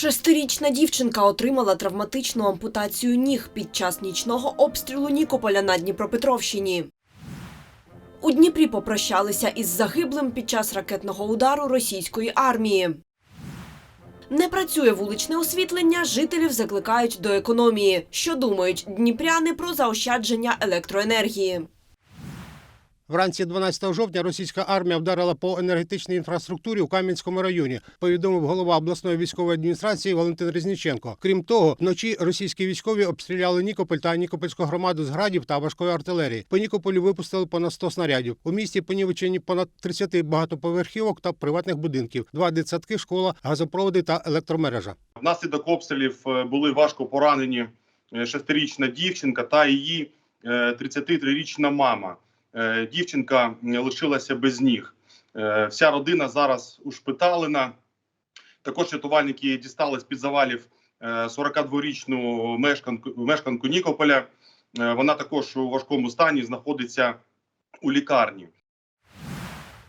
Шестирічна дівчинка отримала травматичну ампутацію ніг під час нічного обстрілу Нікополя на Дніпропетровщині. У Дніпрі попрощалися із загиблим під час ракетного удару російської армії. Не працює вуличне освітлення, жителів закликають до економії. Що думають дніпряни про заощадження електроенергії? Вранці 12 жовтня російська армія вдарила по енергетичній інфраструктурі у Кам'янському районі, повідомив голова обласної військової адміністрації Валентин Резніченко. Крім того, вночі російські військові обстріляли Нікополь та Нікопольську громаду з градів та важкої артилерії. По Нікополю випустили понад 100 снарядів. У місті понівечені понад 30 багатоповерхівок та приватних будинків, два дитсадки, школа, газопроводи та електромережа. Внаслідок обстрілів е, були важко поранені е, шестирічна дівчинка та її е, 33-річна мама. Е, Дівчинка лишилася без ніг. Е, Вся родина зараз ушпиталена. Також рятувальники дістали з під завалів е, 42-річну мешканку, мешканку Нікополя. Е, Вона також у важкому стані знаходиться у лікарні.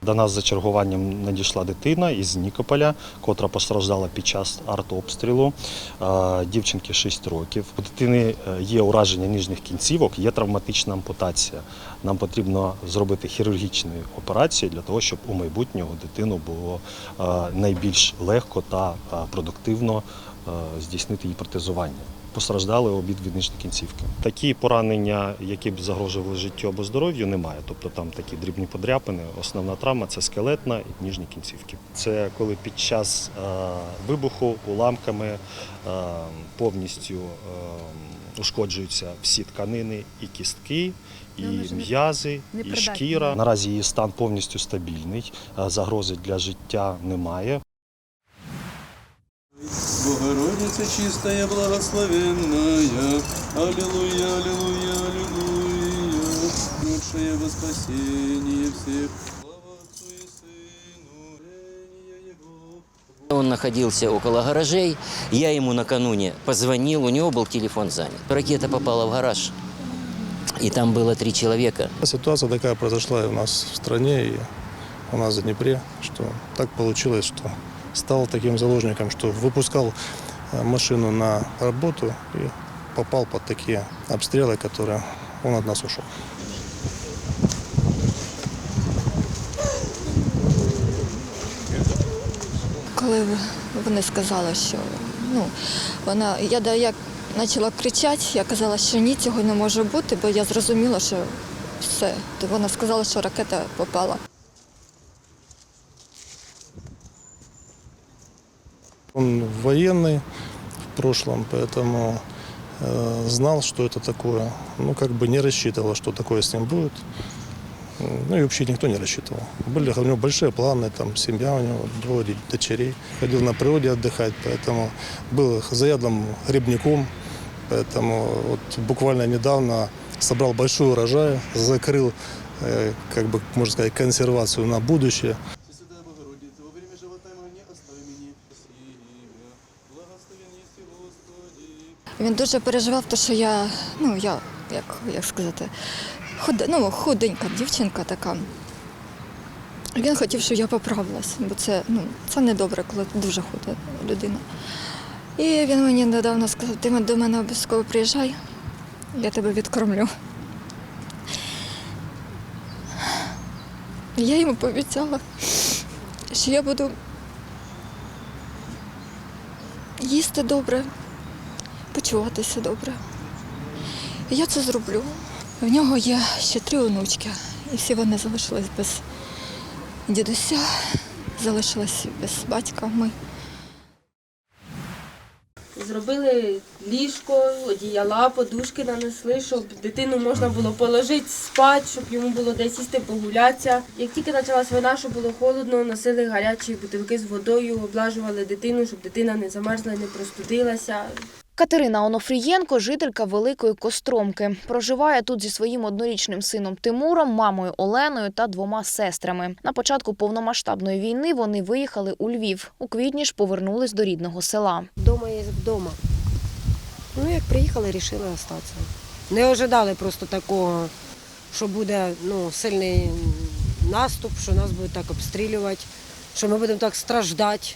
До нас за чергуванням надійшла дитина із Нікополя, котра постраждала під час артобстрілу. Е, Дівчинки 6 років. У дитини е, є ураження ніжніх кінцівок, є травматична ампутація. Нам потрібно зробити хірургічну операцію для того, щоб у майбутнього дитину було е, найбільш легко та продуктивно здійснити її протезування. Постраждали обидві нижні кінцівки. Такі поранення, які б загрожували життю або здоров'ю, немає. Тобто там такі дрібні подряпини. Основна травма це скелетна і ніжні кінцівки. Це коли під час е, вибуху уламками е, повністю е, ушкоджуються всі тканини і кістки. І м'язи, і шкіра. Наразі її стан повністю стабільний, загрози для життя немає. Богородица чистая, благословенная, Аллилуйя, Аллилуйя, Аллилуйя, лучшее во спасение всех. Он находился около гаражей. Я ему накануне позвонил, у него был телефон занят. Ракета попала в гараж, и там было три человека. Ситуация такая произошла и у нас в стране, и у нас в Днепре, что так получилось, что стал таким заложником, что выпускал машину на работу и попал под такие обстрелы, которые он от нас ушел. Коли вони сказали, що ну, вона, я да, як почала кричати, я казала, що ні, цього не може бути, бо я зрозуміла, що все. То вона сказала, що ракета попала. Он военный в прошлом, поэтому э, знал, что это такое. Ну, как бы не рассчитывал, что такое с ним будет. М, Ну и вообще никто не рассчитывал. Были у него большие планы, там семья у него, двое ди- дочерей. Ходил на природе отдыхать, поэтому был заядлым грибником. Поэтому вот буквально недавно собрал большой урожай, закрыл, э, как бы, можно сказать, консервацию на будущее. Він дуже переживав, тому що я, ну, я, як, як сказати, худа, ну, худенька дівчинка така. Він хотів, щоб я поправилась, бо це, ну, це не добре, коли дуже худа людина. І він мені недавно сказав, ти до мене обов'язково приїжджай, я тебе відкормлю. Я йому пообіцяла, що я буду їсти добре, почуватися добре. І я це зроблю. В нього є ще три онучки, і всі вони залишились без дідуся, залишились без батька. Ми. Зробили ліжко, одіяла, подушки нанесли, щоб дитину можна було положити спати, щоб йому було десь сісти, погулятися. Як тільки почалась війна, що було холодно, носили гарячі бутилки з водою, облажували дитину, щоб дитина не замерзла, не простудилася. Катерина Онофрієнко, жителька Великої Костромки. Проживає тут зі своїм однорічним сином Тимуром, мамою Оленою та двома сестрами. На початку повномасштабної війни вони виїхали у Львів. У квітні ж повернулись до рідного села. Дома є вдома. Ну, як приїхали, вирішили залишитися. Не ожидали просто такого, що буде ну, сильний наступ, що нас будуть так обстрілювати, що ми будемо так страждати.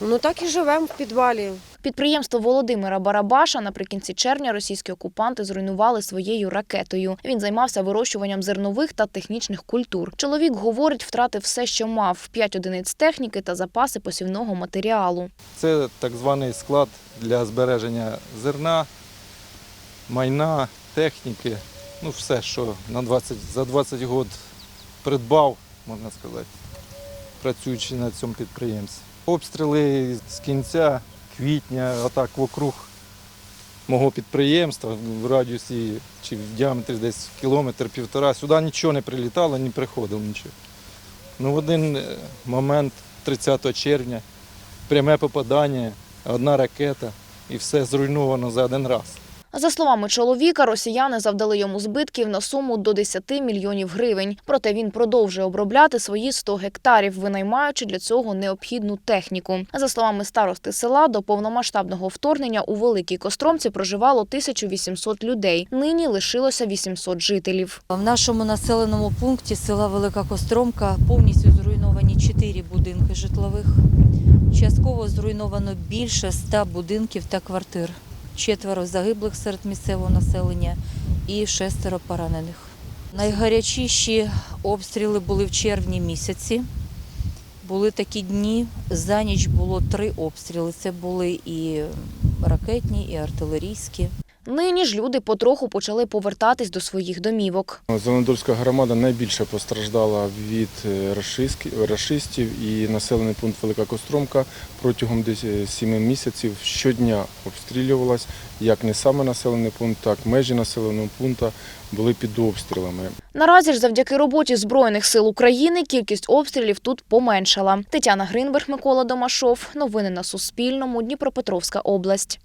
Ну так і живемо в підвалі. Підприємство Володимира Барабаша наприкінці червня російські окупанти зруйнували своєю ракетою. Він займався вирощуванням зернових та технічних культур. Чоловік говорить, втратив все, що мав: п'ять одиниць техніки та запаси посівного матеріалу. Це так званий склад для збереження зерна, майна, техніки, ну все, що на 20, за 20 років придбав, можна сказати, працюючи на цьому підприємстві. Обстріли з кінця квітня, отак вокруг мого підприємства в радіусі чи в діаметрі десь кілометр-півтора. Сюди нічого не прилітало, не приходило нічого. Ну, в один е, момент, 30 червня, пряме попадання, одна ракета і все зруйновано за один раз. За словами чоловіка, росіяни завдали йому збитків на суму до 10 мільйонів гривень. Проте він продовжує обробляти свої 100 гектарів, винаймаючи для цього необхідну техніку. За словами старости села, до повномасштабного вторгнення у Великій Костромці проживало 1800 людей. Нині лишилося 800 жителів. В нашому населеному пункті села Велика Костромка повністю зруйновані чотири будинки житлових. Частково зруйновано більше ста будинків та квартир. Четверо загиблих серед місцевого населення і шестеро поранених. Найгарячіші обстріли були в червні місяці. Були такі дні. За ніч було три обстріли. Це були і ракетні, і артилерійські. Нині ж люди потроху почали повертатись до своїх домівок. Зеленодольська громада найбільше постраждала від е, рашистів і населений пункт Велика Костромка протягом десь е, сіми місяців щодня обстрілювалась. Як не саме населений пункт, так межі населеного пункту були під обстрілами. Наразі ж завдяки роботі Збройних сил України кількість обстрілів тут поменшала. Тетяна Гринберг, Микола Домашов. Новини на Суспільному. Дніпропетровська область.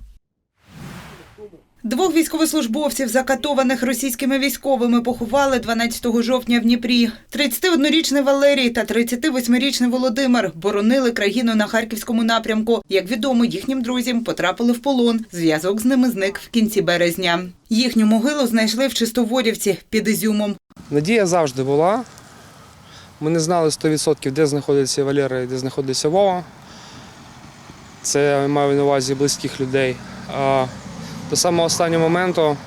Двох військовослужбовців, закатованих російськими військовими, поховали 12 жовтня в Дніпрі. 31-річний Валерій та 38-річний Володимир боронили країну на харківському напрямку. Як відомо, їхнім друзям потрапили в полон. Зв'язок з ними зник в кінці березня. Їхню могилу знайшли в Чистоводівці під Ізюмом. Надія завжди була. Ми не знали 100% де знаходиться Валера і де знаходиться Вова. Це я маю на увазі близьких людей. До самого останнього моменту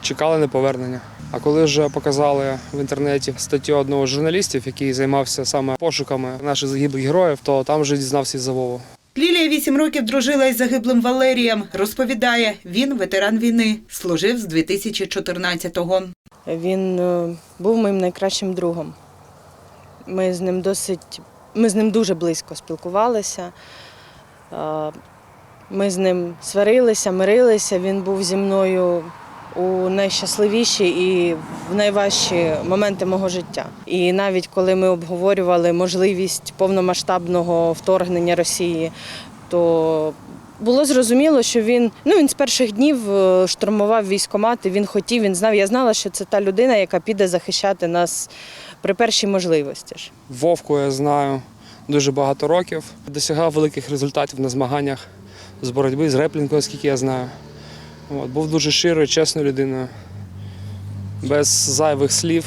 чекали на повернення. А коли вже показали в інтернеті статтю одного з журналістів, який займався саме пошуками наших загиблих героїв, то там вже дізнався за Вову. Лілія вісім років дружила із загиблим Валерієм. Розповідає, він ветеран війни, служив з 2014-го. Він е, був моїм найкращим другом. Ми з ним досить, ми з ним дуже близько спілкувалися. Ми з ним сварилися, мирилися. Він був зі мною у найщасливіші і в найважчі моменти мого життя. І навіть коли ми обговорювали можливість повномасштабного вторгнення Росії, то було зрозуміло, що він ну він з перших днів е, штурмував військомати. Він хотів, він знав. Я знала, що це та людина, яка піде захищати нас при першій можливості. Вовку я знаю дуже багато років. Досягав великих результатів на змаганнях з боротьби з реплінкою, оскільки я знаю. От, був дуже щирою, чесною людиною, без зайвих слів.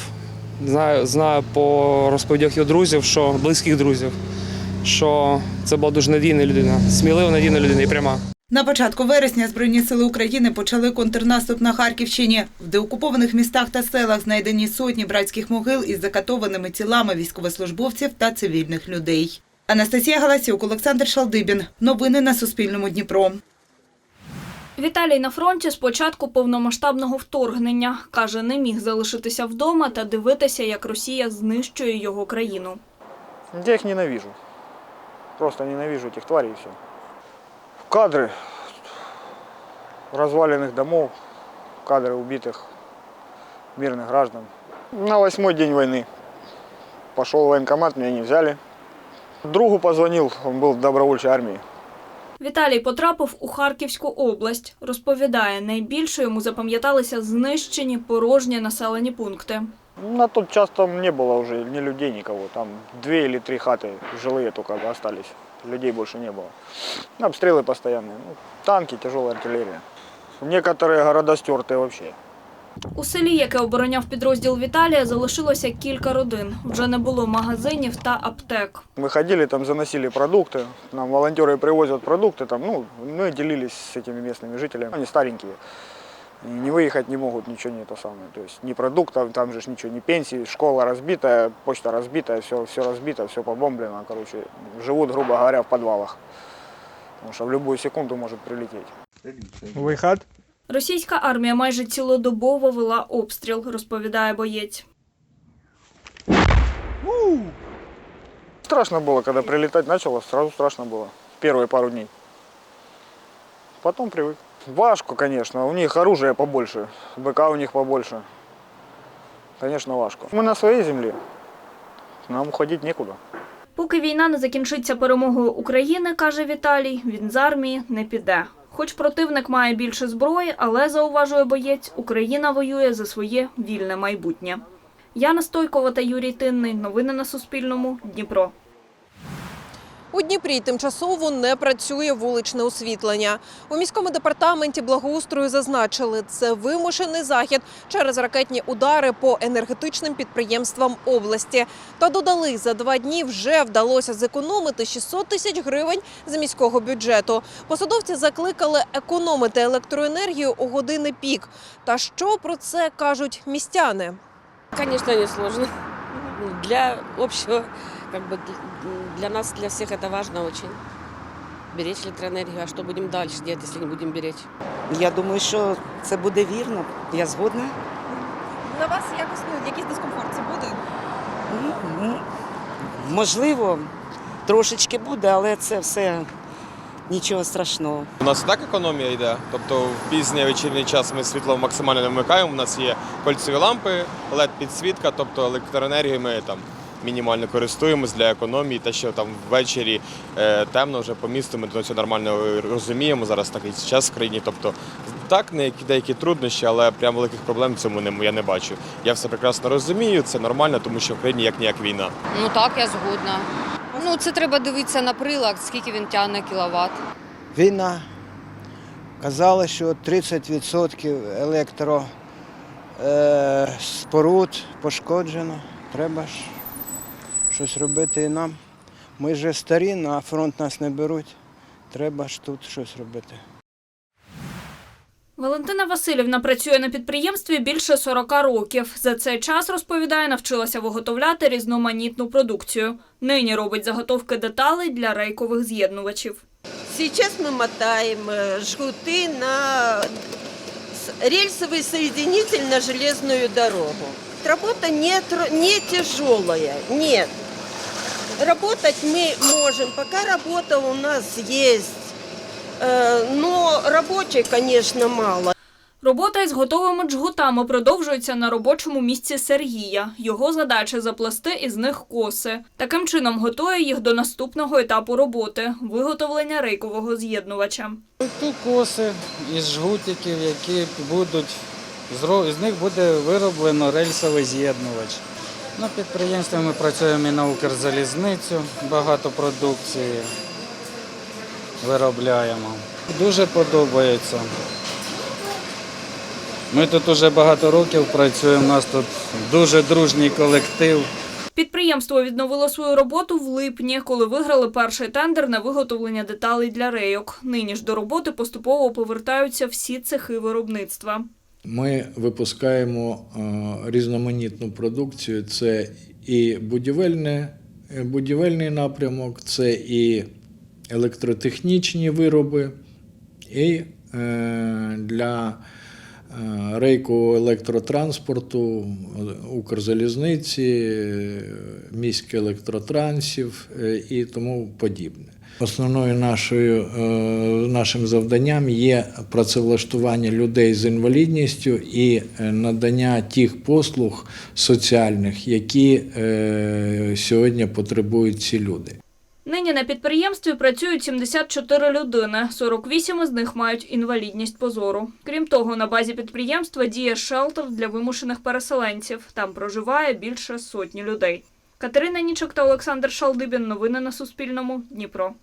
Знаю, знаю по розповідях його друзів, що близьких друзів, що це була дуже надійна людина, смілива надійна людина і пряма. На початку вересня Збройні сили України почали контрнаступ на Харківщині. В деокупованих містах та селах знайдені сотні братських могил із закатованими тілами військовослужбовців та цивільних людей. Анастасія Галасюк, Олександр Шалдибін. Новини на Суспільному Дніпро. Віталій на фронті з початку повномасштабного вторгнення. Каже, не міг залишитися вдома та дивитися, як Росія знищує його країну. Я их ненавижу. Просто ненавижу этих тварей и все. Кадры разваленных домов, кадры убитых мирных граждан. На восьмой день войны пошел в военкомат, меня не взяли. Другу позвонил, он был в добровольчей армии. Віталій потрапив у Харківську область. Розповідає, найбільше йому запам'яталися знищені порожні населені пункти. На тот час там не было уже ни людей, никого. Там две или три хаты жилые только остались. Людей больше не было. Обстрелы постоянные. Ну, танки, тяжелая артиллерия. Некоторые города стертые вообще. У селі, яке обороняв підрозділ Віталія, залишилося кілька родин. Вже не було магазинів та аптек. Мы ходили, там заносили продукты, нам волонтеры привозят продукты, там, ну, мы делились с этими местными жителями. Они старенькие, и не выехать не могут, ничего не то самое. То есть ни продуктов, там же ж ничего, ни пенсии, школа разбитая, почта разбитая, все, все разбито, все побомблено, короче, живут, грубо говоря, в подвалах. Потому что в любую секунду может прилететь. Виход. Російська армія майже цілодобово вела обстріл, розповідає боєць. Страшно было, когда прилетать начало, сразу страшно было. Первые пару дней. Потом привык. Важко, конечно. У них оружие побольше, БК у них побольше. Конечно, важко. Мы на своей земле. Нам уходить некуда. Поки війна не закінчиться перемогою України, каже Віталій, він з армії не піде. Хоч противник має більше зброї, але зауважує боєць, Україна воює за своє вільне майбутнє. Яна Стойкова та Юрій Тинний. Новини на Суспільному. Дніпро. У Дніпрі тимчасово не працює вуличне освітлення. У міському департаменті благоустрою зазначили, це вимушений захід через ракетні удари по енергетичним підприємствам області. Та додали, за два дні вже вдалося зекономити 600 тисяч гривень з міського бюджету. Посадовці закликали економити електроенергію у години пік. Та що про це кажуть містяни? Конечно, не сложно. Для общего, как бы для нас, для всех это важно очень. Беречь электроэнергию. А что будем дальше делать, если не будем беречь? Я думаю, що це буде вірно. Я згодна. На вас якось ну, якийсь дискомфорт це буде? Ну, Можливо, трошечки буде, але це все нічого страшного. У нас і так економія йде. Тобто в пізній вечірній час ми світло максимально не вмикаємо. У нас є кольцеві лампи, led підсвітка, тобто електроенергією ми там мінімально користуємось для економії. Те, що там ввечері е, темно вже по місту, ми цього нормально розуміємо. Зараз такий час в країні. Тобто так, не деякі труднощі, але прям великих проблем в цьому не я не бачу. Я все прекрасно розумію, це нормально, тому що в країні як ніяк війна. Ну так, я згодна. Ну, це треба дивитися на прилад, скільки він тягне кіловат. Війна. Казали, що 30% електро е, споруд пошкоджено. Треба ж щось робити і нам. Ми вже старі, на фронт нас не беруть. Треба ж тут щось робити. Валентина Васильівна працює на підприємстві більше 40 років. За цей час, розповідає, навчилася виготовляти різноманітну продукцію. Нині робить заготовки деталей для рейкових з'єднувачів. Сейчас мы мотаем э, жгуты на с- рельсовый соединитель на железную дорогу. Работа не, тр- не тяжелая, нет. Работать мы можем, пока работа у нас есть. Э, Но рабочей, конечно, мало. Робота із готовими джгутами продовжується на робочому місці Сергія. Його задача заплести із них коси. Таким чином готує їх до наступного етапу роботи виготовлення рейкового з'єднувача. Тут коси із жгутиків, які будуть з них буде вироблено рельсовий з'єднувач. На підприємстві ми працюємо і на Укрзалізницю, багато продукції виробляємо. Дуже подобається. Ми тут уже багато років працюємо, у нас тут дуже дружній колектив. Підприємство відновило свою роботу в липні, коли виграли перший тендер на виготовлення деталей для рейок. Нині ж до роботи поступово повертаються всі цехи виробництва. Ми випускаємо е, різноманітну продукцію. Це і е, будівельний напрямок, це і електротехнічні вироби, і е, для е, рейкового електротранспорту, е, Укрзалізниці, е, міськелектротрансів е, і тому подібне. Основною нашою, нашим завданням є працевлаштування людей з інвалідністю і надання тих послуг соціальних, які сьогодні потребують ці люди. Нині на підприємстві працюють 74 людини, 48 із них мають інвалідність позору. Крім того, на базі підприємства діє шелтер для вимушених переселенців. Там проживає більше сотні людей. Катерина Нічок та Олександр Шалдибін. Новини на Суспільному. Дніпро.